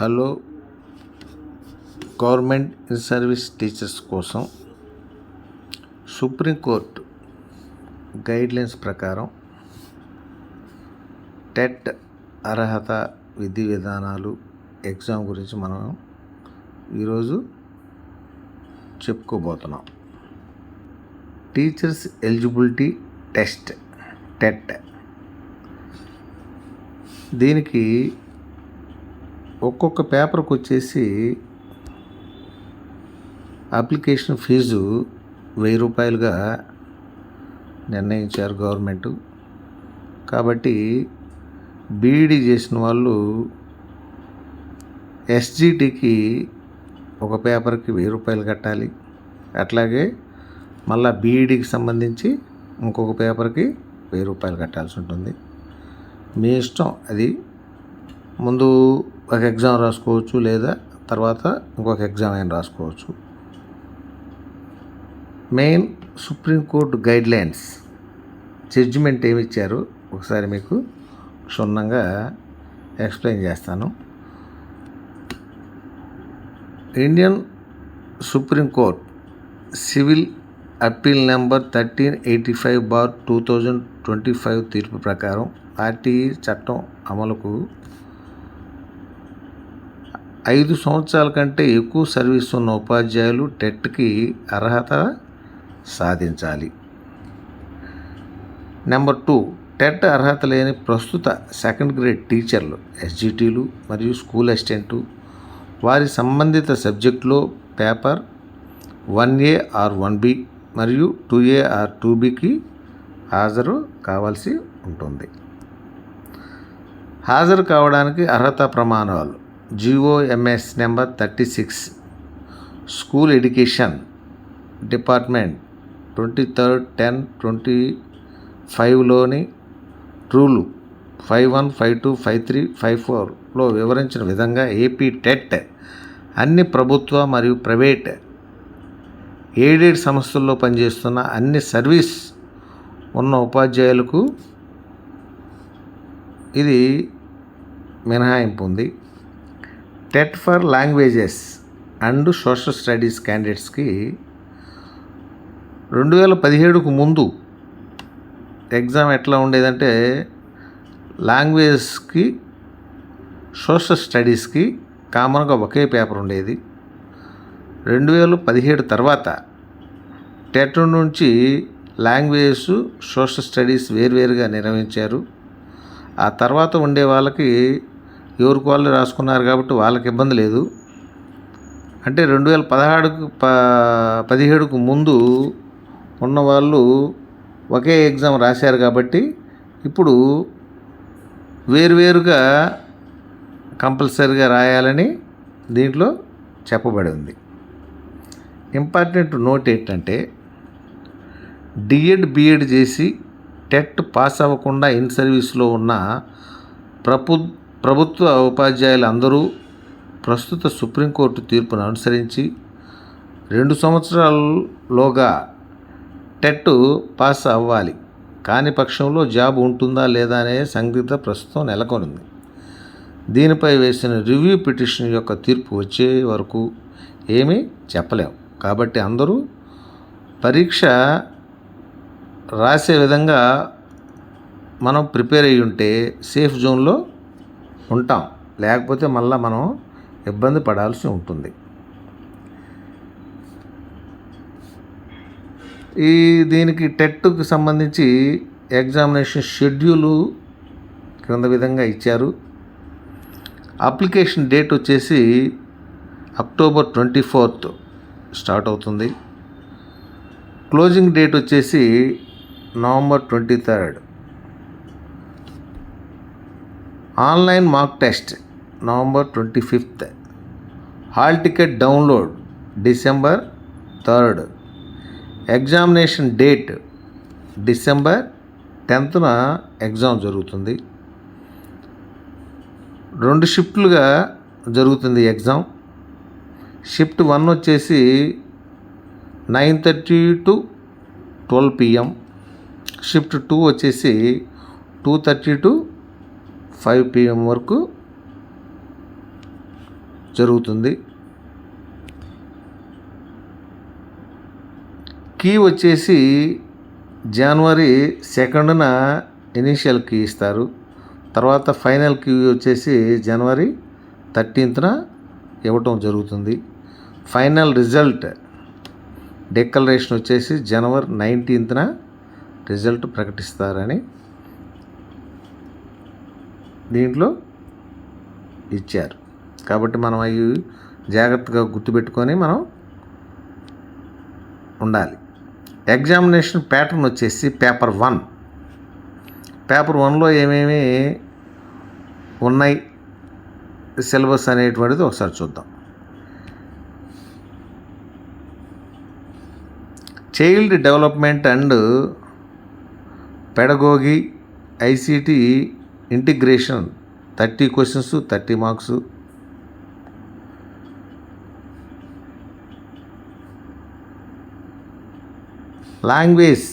Hello. Government in service teachers కోసం supreme court guidelines ప్రకారం TET అర్హత విధి విధానాలు ఎగ్జామ్ గురించి మనం ఈరోజు చెప్పుకోబోతున్నాం. Teachers eligibility test TET. దీనికి ఒక్కొక్క పేపర్కి వచ్చేసి అప్లికేషన్ ఫీజు వెయ్యి రూపాయలుగా నిర్ణయించారు గవర్నమెంట్. కాబట్టి బీఈడీ చేసిన వాళ్ళు ఎస్జిటికి ఒక పేపర్కి వెయ్యి రూపాయలు కట్టాలి. అట్లాగే మళ్ళా బీఈడికి సంబంధించి ఇంకొక పేపర్కి వెయ్యి రూపాయలు కట్టాల్సి ఉంటుంది. మీ ఇష్టం అది. ముందు ఒక ఎగ్జామ్ రాసుకోవచ్చు లేదా తర్వాత ఇంకొక ఎగ్జామ్ అయినా రాసుకోవచ్చు. Main supreme court guidelines. జడ్జిమెంట్ ఏమి ఇచ్చారు? ఒకసారి మీకు క్షుణ్ణంగా ఎక్స్ప్లెయిన్ చేస్తాను. Indian supreme court civil appeal number thirteen eighty five bar two thousand twenty five తీర్పు ప్రకారం ఆర్టీఈ చట్టం అమలుకు ఐదు సంవత్సరాల కంటే ఎక్కువ సర్వీస్ ఉన్న ఉపాధ్యాయులు టెట్కి అర్హత సాధించాలి. నెంబర్ టూ టెట్ అర్హత లేని ప్రస్తుత సెకండ్ గ్రేడ్ టీచర్లు ఎస్జిటీలు మరియు స్కూల్ అసిస్టెంటు. వారి సంబంధిత సబ్జెక్టులో paper one A R one B మరియు టూ ఏ ఆర్ టూ బికి హాజరు కావాల్సి ఉంటుంది. హాజరు కావడానికి అర్హత ప్రమాణాలు. G O M S number thirty six school education department twenty third ten twenty ఫైవ్లోని rule five one five two five three five ఫోర్లో వివరించిన విధంగా ఏపీ టెట్ అన్ని ప్రభుత్వ మరియు ప్రైవేట్ ఎయిడెడ్ సంస్థల్లో పనిచేస్తున్న అన్ని సర్వీస్ ఉన్న ఉపాధ్యాయులకు ఇది మినహాయింపు ఉంది. TET for languages and social studies క్యాండిడేట్స్కి రెండు వేల పదిహేడుకు ముందు ఎగ్జామ్ ఎట్లా ఉండేదంటే లాంగ్వేజ్కి సోషల్ స్టడీస్కి కామన్గా ఒకే పేపర్ ఉండేది. రెండు వేల పదిహేడు తర్వాత టెట్ నుంచి లాంగ్వేజ్ సోషల్ స్టడీస్ వేరువేరుగా నిర్వహించారు. ఆ తర్వాత ఉండే వాళ్ళకి ఎవరికి వాళ్ళు రాసుకున్నారు కాబట్టి వాళ్ళకి ఇబ్బంది లేదు. అంటే రెండు వేల పదహారుకు ప పదిహేడుకు ముందు ఉన్నవాళ్ళు ఒకే ఎగ్జామ్ రాశారు కాబట్టి ఇప్పుడు వేరువేరుగా కంపల్సరీగా రాయాలని దీంట్లో చెప్పబడి ఉంది. ఇంపార్టెంట్ నోట్ ఏంటంటే డిఎడ్ బిఎడ్ చేసి టెట్ పాస్ అవ్వకుండా ఇన్ సర్వీస్లో ఉన్న ప్రభు ప్రభుత్వ ఉపాధ్యాయులు అందరూ ప్రస్తుత సుప్రీంకోర్టు తీర్పును అనుసరించి రెండు సంవత్సరాలలోగా టెట్ పాస్ అవ్వాలి. కాని పక్షంలో జాబ్ ఉంటుందా లేదా అనే సంగీత ప్రస్తుతం నెలకొనింది. దీనిపై వేసిన రివ్యూ పిటిషన్ యొక్క తీర్పు వచ్చే వరకు ఏమీ చెప్పలేం. కాబట్టి అందరూ పరీక్ష రాసే విధంగా మనం ప్రిపేర్ అయ్యి ఉంటే సేఫ్ జోన్లో ఉంటాం. లేకపోతే మళ్ళీ మనం ఇబ్బంది పడాల్సి ఉంటుంది. ఈ దీనికి టెట్కి సంబంధించి ఎగ్జామినేషన్ షెడ్యూలు క్రింద విధంగా ఇచ్చారు. అప్లికేషన్ డేట్ వచ్చేసి అక్టోబర్ ట్వంటీ ఫోర్త్ స్టార్ట్ అవుతుంది. క్లోజింగ్ డేట్ వచ్చేసి November twenty third. Online mock test November twenty fifth. Hall ticket download December third. Examination date December టెన్త్న exam జరుగుతుంది. రెండు షిఫ్ట్లుగా జరుగుతుంది ఎగ్జామ్. షిఫ్ట్ వన్ వచ్చేసి nine thirty to twelve PM. Shift two వచ్చేసి two thirty to five PM వరకు జరుగుతుంది. Key వచ్చేసి జనవరి సెకండ్న initial key ఇస్తారు. తర్వాత ఫైనల్ కీ వచ్చేసి జనవరి థర్టీన్త్న ఇవ్వటం జరుగుతుంది. ఫైనల్ రిజల్ట్ డిక్లరేషన్ వచ్చేసి జనవరి నైన్టీన్త్న రిజల్ట్ ప్రకటిస్తారని దీంట్లో ఇచ్చారు. కాబట్టి మనం అవి జాగ్రత్తగా గుర్తుపెట్టుకొని మనం ఉండాలి. ఎగ్జామినేషన్ ప్యాటర్న్ వచ్చేసి పేపర్ వన్. పేపర్ వన్లో ఏమేమి ఉన్నాయి? సిలబస్ అనేటువంటిది ఒకసారి చూద్దాం. Child development and pedagogy ICT integration thirty questions thirty marks. Language.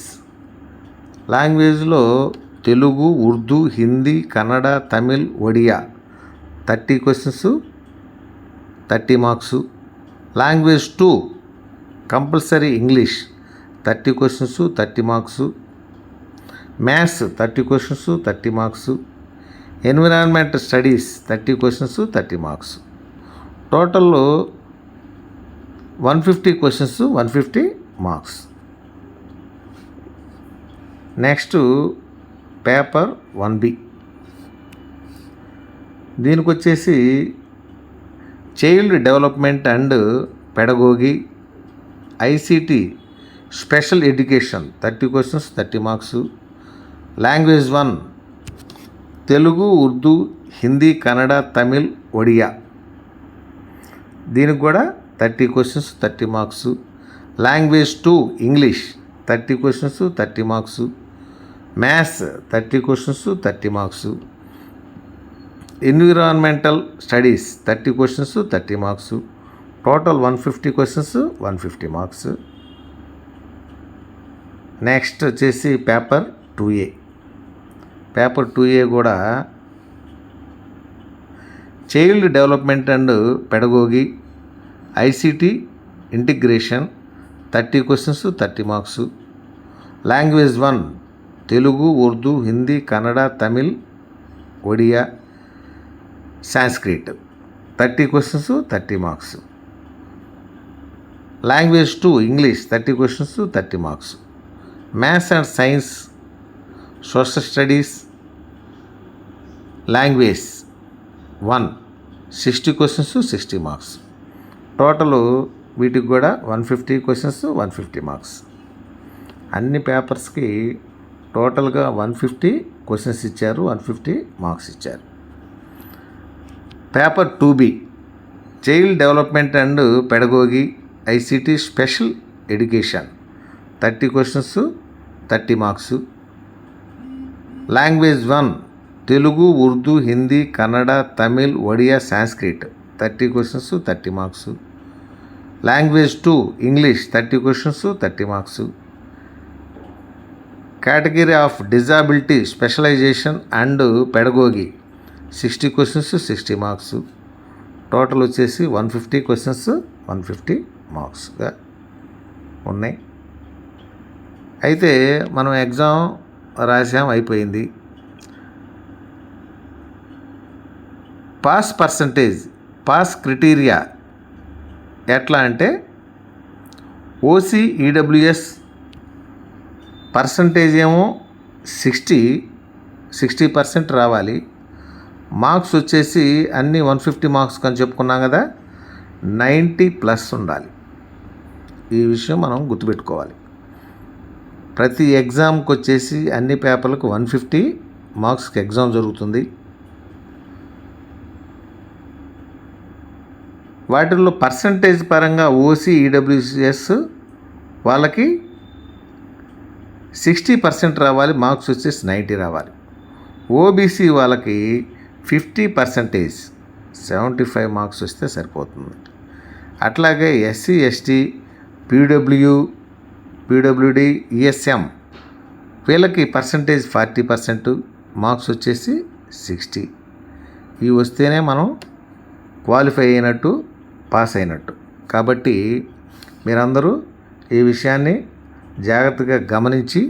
లాంగ్వేజ్లో Telugu Urdu Hindi Kannada Tamil Odia. Thirty questions thirty marks. Language two compulsory English. Thirty questions thirty marks. Maths thirty questions thirty marks. Environment studies thirty questions thirty marks total one fifty questions one fifty marks next paper one B దీనికి వచ్చేసి child development and pedagogy ICT special education thirty questions thirty marks language one Telugu Urdu Hindi Kannada Tamil Odia. దీనికి కూడా thirty questions thirty marks. Language two English thirty questions thirty marks. Maths thirty questions thirty marks. Environmental studies thirty questions thirty marks. Total one fifty questions one fifty marks. Next వచ్చేసి paper two A. Paper two A కూడా child development and pedagogy ICT integration thirty questions thirty marks. Language one Telugu Urdu Hindi Kannada Tamil Odia Sanskrit. Thirty questions thirty marks. Language two English thirty questions thirty marks. Maths and science social studies language one sixty questions sixty marks total వీటికి కూడా one fifty questions one fifty marks అన్ని పేపర్స్కి టోటల్గా one fifty questions ఇచ్చారు one fifty marks ఇచ్చారు. Paper two B child development and pedagogy ICT special education thirty questions thirty marks language one Telugu Urdu Hindi Kannada Tamil Odia Sanskrit thirty questions thirty marks. Language two English thirty questions thirty marks. Category of disability specialisation and pedagogy sixty questions sixty marks. Total వచ్చేసి one fifty questions one fifty మార్క్స్గా ఉన్నాయి. అయితే మనం exam రాసాం అయిపోయింది. Pass percentage pass criteria ఎట్లా అంటే OC EWS percentage ఏమో sixty sixty percent రావాలి. మార్క్స్ వచ్చేసి అన్నీ వన్ ఫిఫ్టీ మార్క్స్ అని చెప్పుకున్నాం కదా నైంటీ ప్లస్ ఉండాలి. ఈ విషయం మనం గుర్తుపెట్టుకోవాలి. ప్రతి ఎగ్జామ్కి వచ్చేసి అన్ని పేపర్లకు వన్ ఫిఫ్టీ మార్క్స్కి ఎగ్జామ్ జరుగుతుంది. వాటిల్లో పర్సంటేజ్ పరంగా ఓసీ ఈడబ్ల్యూసిఎస్ వాళ్ళకి సిక్స్టీ పర్సెంట్ రావాలి మార్క్స్ వచ్చేసి నైంటీ రావాలి. ఓబీసీ వాళ్ళకి fifty percentage seventy five marks వస్తే సరిపోతుంది. అట్లాగే SC ST PW PWD ESM వీళ్ళకి పర్సంటేజ్ ఫార్టీ పర్సెంట్ మార్క్స్ వచ్చేసి సిక్స్టీ. ఇవి వస్తేనే మనం క్వాలిఫై అయినట్టు పాస్ అయినట్టు కాబట్టి మీరందరూ ఈ విషయాన్ని జాగ్రత్తగా గమనించి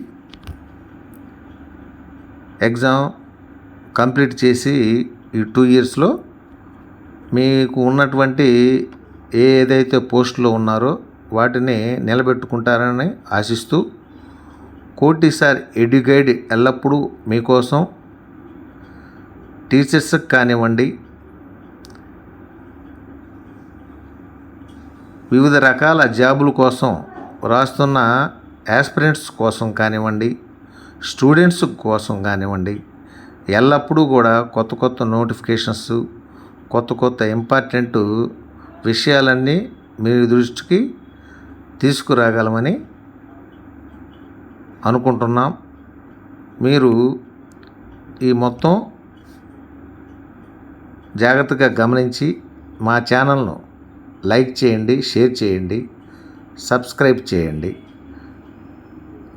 ఎగ్జామ్ కంప్లీట్ చేసి ఈ టూ ఇయర్స్లో మీకు ఉన్నటువంటి ఏదైతే పోస్టులో ఉన్నారో వాటిని నిలబెట్టుకుంటారని ఆశిస్తూ కోటిసార్ ఎడ్యుగైడ్ ఎల్లప్పుడూ మీకోసం టీచర్స్కి కానివ్వండి వివిధ రకాల జాబుల కోసం రాస్తున్న యాస్పిరెంట్స్ కోసం కానివ్వండి స్టూడెంట్స్ కోసం కానివ్వండి ఎల్లప్పుడూ కూడా కొత్త కొత్త నోటిఫికేషన్స్ కొత్త కొత్త ఇంపార్టెంట్ విషయాలన్నీ మీ దృష్టికి తీసుకురాగలమని అనుకుంటున్నాం. మీరు ఈ మొత్తం జాగ్రత్తగా గమనించి మా ఛానల్ను లైక్ చేయండి షేర్ చేయండి సబ్స్క్రైబ్ చేయండి.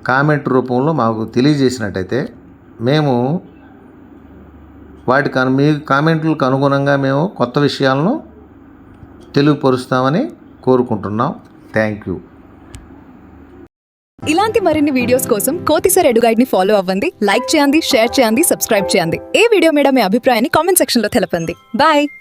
కామెంట్ రూపంలో మాకు తెలియజేసినట్టయితే మేము వాటి కను మీ కామెంట్లకు అనుగుణంగా మేము కొత్త విషయాలను తెలుగుపరుస్తామని కోరుకుంటున్నాం. Thank you. ఇలాంటి మరిన్ని వీడియోస్ కోసం కోతిసర్ ఎడుగైడ్ని ఫాలో అవ్వండి లైక్ చేయండి షేర్ చేయండి సబ్స్క్రైబ్ చేయండి. ఏ వీడియో మీద మీ అభిప్రాయాన్ని కామెంట్ సెక్షన్లో తెలపండి. బాయ్!